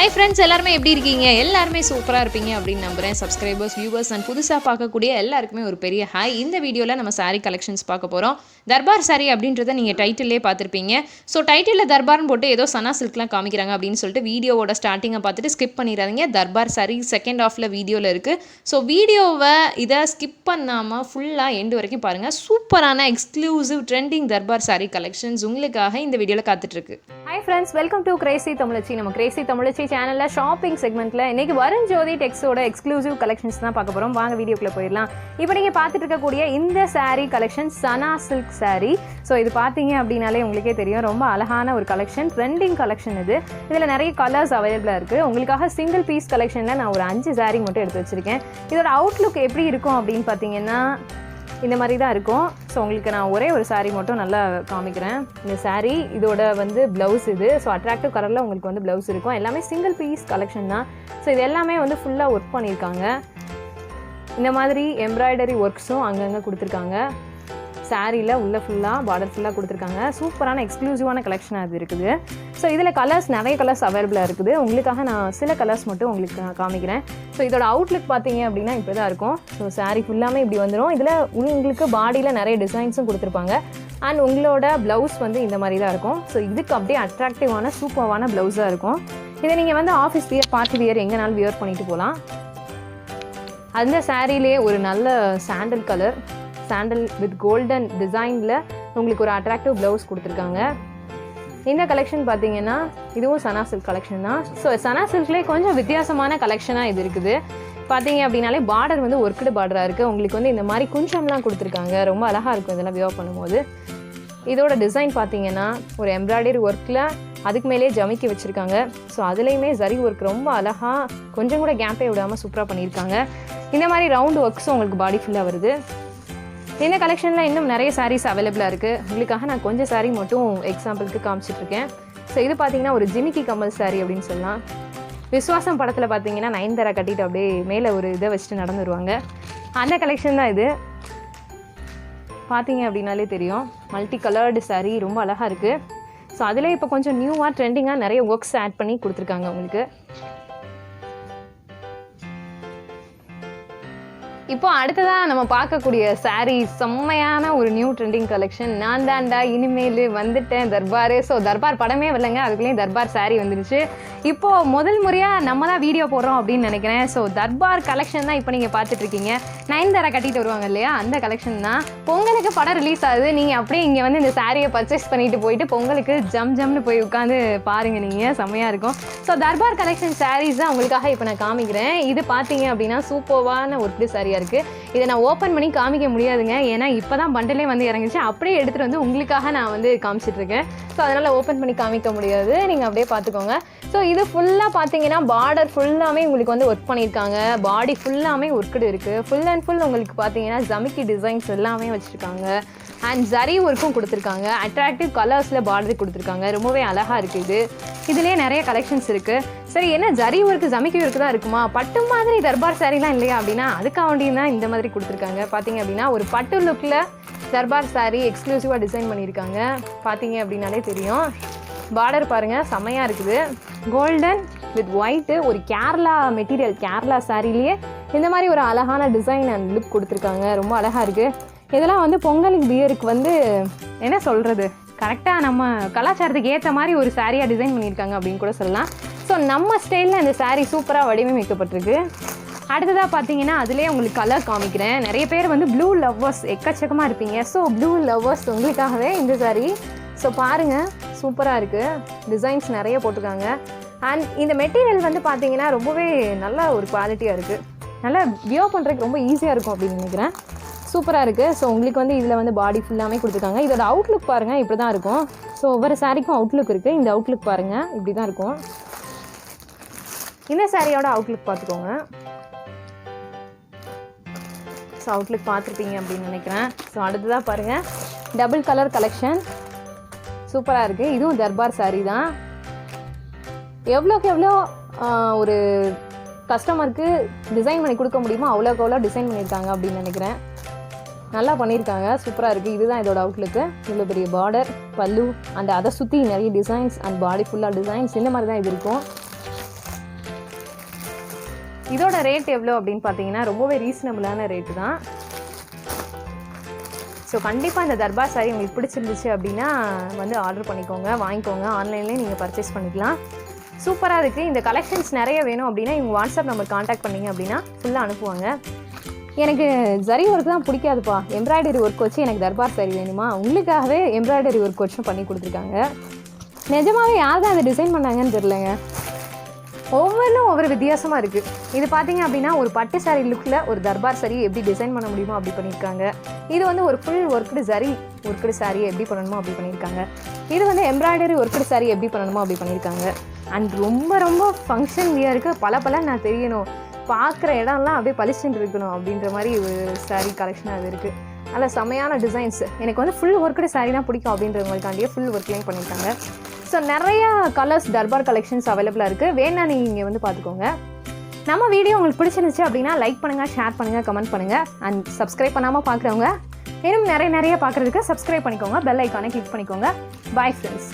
Hi friends எல்லாருமே எப்படி இருக்கீங்க? எல்லாருமே சூப்பராக இருப்பீங்க அப்படின்னு நம்புகிறேன் சப்ஸ்கிரைபர்ஸ் வியூவர்ஸ் அண்ட் புதுசாக பார்க்கக்கூடிய எல்லாருக்குமே ஒரு பெரிய ஹாய் இந்த வீடியோவில் நம்ம சாரீ கலெக்ஷன்ஸ் பார்க்க போகிறோம் தர்பார் சாரீ அப்படின்றத நீங்கள் டைட்டிலே பார்த்துருப்பீங்க. ஸோ டைட்டிலில் தர்பார்னு போட்டு ஏதோ சனா சில்க்லாம் காமிக்கிறாங்க அப்படின்னு சொல்லிட்டு வீடியோவோட ஸ்டார்டிங்கை பார்த்துட்டு ஸ்கிப் பண்ணிடாதீங்க தர்பார் saree செகண்ட் ஆஃபில் வீடியோவில் இருக்குது ஸோ வீடியோவை இதை ஸ்கிப் பண்ணாமல் ஃபுல்லாக எண்டு வரைக்கும் பாருங்கள் சூப்பரான எக்ஸ்க்ளூசிவ் ட்ரெண்டிங் தர்பார் saree கலெக்ஷன்ஸ் உங்களுக்காக இந்த வீடியோவில் காத்துட்ருக்கு hi friends welcome to crazy Tamizhachi நம்ம கிரேசி தமிழச்சி சேனலில் ஷாப்பிங் செக்மெண்ட்டில் இன்னைக்கு வரும் ஜோதி டெக்ஸோட எக்ஸ்க்ளூசிவ் கலெக்ஷன்ஸ் தான் பார்க்க போகிறோம் வாங்க வீடியோக்குள்ளே போயிடலாம். இப்போ நீங்கள் பார்த்துட்டு இருக்கக்கூடிய இந்த saree collection Sana silk saree so இது பார்த்தீங்க அப்படின்னாலே உங்களுக்கே தெரியும். ரொம்ப அழகான ஒரு கலெக்ஷன் ட்ரெண்டிங் கலெக்ஷன் இது. இதில் நிறைய கலர்ஸ் அவைலபிளாக இருக்குது உங்களுக்காக சிங்கிள் பீஸ் கலெக்ஷனில் நான் ஒரு அஞ்சு சாரீ மட்டும் எடுத்து வச்சுருக்கேன். இதோட அவுட்லுக் எப்படி இருக்கும் அப்படின்னு பார்த்தீங்கன்னா இந்த மாதிரி தான் இருக்கும். ஸோ உங்களுக்கு நான் ஒரே ஒரு சாரீ மட்டும் நல்லா காமிக்கிறேன். இந்த சாரீ இதோட வந்து ப்ளவுஸ் இது. ஸோ அட்ராக்டிவ் கலரில் உங்களுக்கு வந்து ப்ளவுஸ் இருக்கும். எல்லாமே சிங்கிள் பீஸ் கலெக்ஷன் தான். ஸோ இது எல்லாமே வந்து ஃபுல்லாக ஒர்க் பண்ணியிருக்காங்க. இந்த மாதிரி எம்ப்ராய்டரி ஒர்க்ஸும் அங்கங்கே கொடுத்துருக்காங்க. சாரியில் உள்ளே ஃபுல்லாக பார்டர் ஃபுல்லாக கொடுத்துருக்காங்க. சூப்பரான எக்ஸ்க்ளூசிவான கலெக்ஷனாக அது இருக்குது. ஸோ இதில் கலர்ஸ் நிறைய கலர்ஸ் அவைலபிளாக இருக்குது. உங்களுக்காக நான் சில கலர்ஸ் மட்டும் உங்களுக்கு நான் காமிக்கிறேன். ஸோ இதோட அவுட்லுக் பார்த்தீங்க அப்படின்னா இப்படி தான் இருக்கும். ஸோ saree ஃபுல்லாமே இப்படி வந்துடும் இதில் உங்களுக்கு பாடியில் நிறைய டிசைன்ஸும் கொடுத்துருப்பாங்க. அண்ட் உங்களோட ப்ளவுஸ் வந்து இந்த மாதிரி தான் இருக்கும். ஸோ இதுக்கு அப்படியே அட்ராக்டிவான சூப்பரான ப்ளவுஸாக இருக்கும். இதை நீங்கள் வந்து ஆஃபீஸ் வியர் பார்ட்டி வியர் எங்கேனாலும் வியர் பண்ணிட்டு போகலாம் அந்த சாரீலே ஒரு நல்ல sandal colour sandal with golden டிசைனில் உங்களுக்கு ஒரு அட்ராக்டிவ் ப்ளவுஸ் கொடுத்துருக்காங்க. இந்த கலெக்ஷன் பார்த்தீங்கன்னா இதுவும் சனா சில்க் கலெக்ஷன் தான். ஸோ சனா சில்க்லேயே கொஞ்சம் வித்தியாசமான கலெக்ஷனாக இது இருக்குது. பார்த்தீங்க அப்படின்னாலே பார்டர் வந்து ஒர்க்குடு பார்டராக இருக்குது உங்களுக்கு வந்து இந்த மாதிரி குஞ்சம்லாம் கொடுத்துருக்காங்க. ரொம்ப அழகாக இருக்கும் இதெல்லாம் வியோ பண்ணும்போது. இதோட டிசைன் பார்த்தீங்கன்னா ஒரு எம்ப்ராய்டரி ஒர்க்கில் அதுக்கு மேலேயே ஜமிக்கி வச்சுருக்காங்க. ஸோ அதுலேயுமே ஜரி ஒர்க் ரொம்ப அழகாக கொஞ்சம் கூட கேப்பே விடாமல் சூப்பராக பண்ணியிருக்காங்க. இந்த மாதிரி ரவுண்ட் ஒர்க்ஸும் உங்களுக்கு பாடி ஃபுல்லாக வருது. இந்த கலெக்ஷனில் இன்னும் நிறைய சாரீஸ் அவைலபிளாக இருக்குது உங்களுக்காக நான் கொஞ்சம் சாரீ மட்டும் எக்ஸாம்பிளுக்கு காமிச்சிட்ருக்கேன். ஸோ இது பார்த்தீங்கன்னா ஒரு ஜிமிக்கி கமல் saree அப்படின்னு சொல்லலாம். விஸ்வாசம் படத்தில் பார்த்தீங்கன்னா நயன்தாரா கட்டிட்டு அப்படியே மேலே ஒரு இதை வச்சுட்டு நடந்து வருவாங்க. அந்த கலெக்ஷன் தான் இது. பார்த்தீங்க அப்படின்னாலே தெரியும். மல்டி கலர்டு சாரீ ரொம்ப அழகாக இருக்குது ஸோ அதில் இப்போ கொஞ்சம் நியூவாக ட்ரெண்டிங்காக நிறைய ஒர்க்ஸ் ஆட் பண்ணி கொடுத்துருக்காங்க உங்களுக்கு. இப்போ அடுத்ததாக நம்ம பார்க்கக்கூடிய சாரீ செம்மையான ஒரு நியூ ட்ரெண்டிங் கலெக்ஷன் நான் தாண்டா இனிமேல் வந்துட்டேன் தர்பார். ஸோ தர்பார் படமே வரலங்க. அதுக்குள்ளேயும் தர்பார் சாரீ வந்துருச்சு. இப்போ முதல் முறையாக நம்ம தான் வீடியோ போடுறோம் அப்படின்னு நினைக்கிறேன். ஸோ தர்பார் கலெக்ஷன் தான் இப்போ நீங்கள் பார்த்துட்ருக்கீங்க நயன்தாரா கட்டிட்டு வருவாங்க இல்லையா? அந்த கலெக்ஷன் தான். பொங்கலுக்கு படம் ரிலீஸ் ஆகுது. நீங்கள் அப்படியே இங்கே வந்து இந்த சாரியை பர்ச்சேஸ் பண்ணிட்டு போயிட்டு பொங்கலுக்கு ஜம் ஜம்னு போய் உட்காந்து பாருங்கள் நீங்கள் செம்மையாக இருக்கும். ஸோ தர்பார் கலெக்ஷன் சாரீஸ் தான் உங்களுக்காக இப்போ நான் காமிக்கிறேன். இது பார்த்தீங்க அப்படின்னா சூப்பர்வான ஒர்க்கு சாரியாக இருக்குது இதை நான் ஓப்பன் பண்ணி காமிக்க முடியாதுங்க. ஏன்னா இப்போ தான் பண்டலே வந்து இறங்குச்சு. அப்படியே எடுத்துகிட்டு வந்து உங்களுக்காக நான் வந்து காமிச்சிட்ருக்கேன் ஸோ அதனால் ஓப்பன் பண்ணி காமிக்க முடியாது. நீங்கள் அப்படியே பார்த்துக்கோங்க. ஸோ இது ஃபுல்லாக பார்த்தீங்கன்னா பார்டர் ஃபுல்லாமே உங்களுக்கு வந்து ஒர்க் பண்ணியிருக்காங்க. பாடி ஃபுல்லாமே ஒர்க்குடு இருக்குது ஃபுல் அண்ட் ஃபுல் உங்களுக்கு பார்த்தீங்கன்னா ஜமிக்கி டிசைன்ஸ் எல்லாமே வச்சுருக்காங்க. அண்ட் ஜரி ஒர்க்கும் கொடுத்துருக்காங்க. அட்ராக்டிவ் கலர்ஸில் பார்டர் கொடுத்துருக்காங்க. ரொம்பவே அழகாக இருக்குது இது. இதுலேயே நிறைய கலெக்ஷன்ஸ் இருக்குது சரி என்ன ஜரி ஒர்க்கு ஜமிக்கி ஒர்க்கு தான் இருக்குமா? பட்டு மாதிரி தர்பார் சாரீலாம் இல்லையா அப்படின்னா அதுக்காண்டியும் தான் இந்த மாதிரி கொடுத்துருக்காங்க. பார்த்தீங்க அப்படின்னா ஒரு பட்டு லுக்கில் தர்பார் சாரீ எக்ஸ்க்ளூசிவாக டிசைன் பண்ணியிருக்காங்க. பார்த்தீங்க அப்படின்னாலே தெரியும். பார்டர் பாருங்கள் செம்மையாக இருக்குது. கோல்டன் வித் ஒயிட்டு ஒரு கேரளா மெட்டீரியல் கேரளா சாரிலேயே இந்த மாதிரி ஒரு அழகான டிசைன் அண்ட் லுக் கொடுத்துருக்காங்க. ரொம்ப அழகாக இருக்குது இதெல்லாம் வந்து பொங்கலுக்கு பியருக்கு வந்து என்ன சொல்கிறது கரெக்டாக நம்ம கலாச்சாரத்துக்கு ஏற்ற மாதிரி ஒரு சாரியாக டிசைன் பண்ணியிருக்காங்க அப்படின்னு கூட சொல்லலாம். ஸோ நம்ம ஸ்டைலில் இந்த சாரீ சூப்பராக வடிவமைக்கப்பட்டிருக்கு. அடுத்ததாக பார்த்தீங்கன்னா அதிலே உங்களுக்கு கலர் காமிக்கிறேன். நிறைய பேர் வந்து ப்ளூ லவ்வர்ஸ் எக்கச்சக்கமாக இருப்பீங்க. ஸோ ப்ளூ லவ்வர்ஸ் உங்களுக்காகவே இந்த சாரீ ஸோ பாருங்கள் சூப்பராக இருக்குது டிசைன்ஸ் நிறைய போட்டிருக்காங்க. அண்ட் இந்த மெட்டீரியல் வந்து பார்த்தீங்கன்னா ரொம்பவே நல்ல ஒரு குவாலிட்டியாக இருக்குது நல்லா வியோ பண்ணுறதுக்கு ரொம்ப ஈஸியாக இருக்கும் அப்படின்னு நினைக்கிறேன். சூப்பராக இருக்குது ஸோ உங்களுக்கு வந்து இதில் வந்து பாடி ஃபுல்லாமே கொடுத்துருக்காங்க. இதோட அவுட்லுக் பாருங்கள் இப்படி தான் இருக்கும். ஸோ ஒவ்வொரு சாரிக்கும் அவுட்லுக் இருக்குது இந்த அவுட்லுக் பாருங்கள் இப்படி தான் இருக்கும். இந்த சாரியோட அவுட்லுக் பார்த்துக்கோங்க. ஸோ அவுட்லுக் பார்த்துருப்பீங்க அப்படின்னு நினைக்கிறேன். ஸோ அடுத்ததாக பாருங்கள் டபுள் கலர் கலெக்ஷன் சூப்பராக இருக்குது இதுவும் தர்பார் சாரீ தான். எவ்வளோக்கு எவ்வளோ ஒரு கஸ்டமருக்கு டிசைன் பண்ணி கொடுக்க முடியுமோ அவ்வளோக்கு அவ்வளோ டிசைன் பண்ணியிருக்காங்க அப்படின்னு நினைக்கிறேன். நல்லா பண்ணியிருக்காங்க. சூப்பராக இருக்குது இதுதான் இதோட அவுட்லுக்கு இவ்வளோ பெரிய பார்டர் பல்லு அண்ட் அதை சுற்றி நிறைய டிசைன்ஸ் அண்ட் பாடி ஃபுல்லாக டிசைன்ஸ் இந்த மாதிரி தான் இது இருக்கும். இதோட ரேட் எவ்வளோ அப்படின்னு பார்த்தீங்கன்னா ரொம்பவே ரீசனபிளான ரேட்டு தான். ஸோ கண்டிப்பாக இந்த தர்பார் சாரி உங்களுக்கு பிடிச்சிருந்துச்சு அப்படின்னா வந்து ஆர்டர் பண்ணிக்கோங்க வாங்கிக்கோங்க. ஆன்லைன்லேயே நீங்கள் பர்ச்சேஸ் பண்ணிக்கலாம். சூப்பராக இருக்குது இந்த கலெக்ஷன்ஸ் நிறைய வேணும் அப்படின்னா இவங்க வாட்ஸ்அப் நம்பர் காண்டாக்ட் பண்ணிங்க அப்படின்னா ஃபுல்லாக அனுப்புவாங்க. எனக்கு ஜரி ஒர்க் தான் பிடிக்காதுப்பா. எம்ப்ராய்டரி ஒர்க் வச்சு எனக்கு தர்பார் சாரி வேணுமா? உங்களுக்காகவே எம்ப்ராய்டரி ஒர்க் வச்சும் பண்ணி கொடுத்துருக்காங்க. நிஜமாகவே யார் தான் அதை டிசைன் பண்ணாங்கன்னு தெரிலங்க ஒவ்வொன்றும் ஒவ்வொரு வித்தியாசமாக இருக்குது இது பார்த்தீங்க அப்படின்னா ஒரு பட்டு சாரி லுக்கில் ஒரு தர்பார் சாரி எப்படி டிசைன் பண்ண முடியுமோ அப்படி பண்ணியிருக்காங்க. இது வந்து ஒரு ஃபுல் ஒர்க்குடு சரி ஒர்க்குடு சாரியை எப்படி பண்ணணுமோ அப்படி பண்ணியிருக்காங்க. இது வந்து எம்ப்ராய்டரி ஒர்க்குடு சாரி எப்படி பண்ணணுமோ அப்படி பண்ணியிருக்காங்க. அண்ட் ரொம்ப ரொம்ப ஃபங்க்ஷன் வியருக்கு பல பல நான் தெரியணும். பார்க்குற இடம்லாம் அப்படியே பளிச்சுட்டு இருக்கணும் அப்படின்ற மாதிரி ஒரு சாரீ கலெக்ஷன் அது இருக்குது நல்ல செமையான டிசைன்ஸ் எனக்கு வந்து ஃபுல் ஒர்க்குடு சாரி தான் பிடிக்கும் அப்படின்றவங்களுக்காண்டியே ஃபுல் ஒர்க்லேயும் பண்ணியிருக்காங்க. ஸோ நிறைய கலர்ஸ் தர்பார் கலெக்ஷன்ஸ் அவைலபிளாக இருக்குது வேணா நீங்கள் இங்கே வந்து பார்த்துக்கோங்க நம்ம வீடியோ உங்களுக்கு பிடிச்சிருந்துச்சு அப்படின்னா லைக் பண்ணுங்கள் ஷேர் பண்ணுங்கள் கமெண்ட் பண்ணுங்கள் அண்ட் சப்ஸ்கிரைப் பண்ணாமல் பார்க்குறவங்க இன்னும் நிறைய நிறைய பார்க்குறதுக்கு சப்ஸ்கிரைப் பண்ணிக்கோங்க. பெல் ஐக்கானை கிளிக் பண்ணிக்கோங்க. Bye friends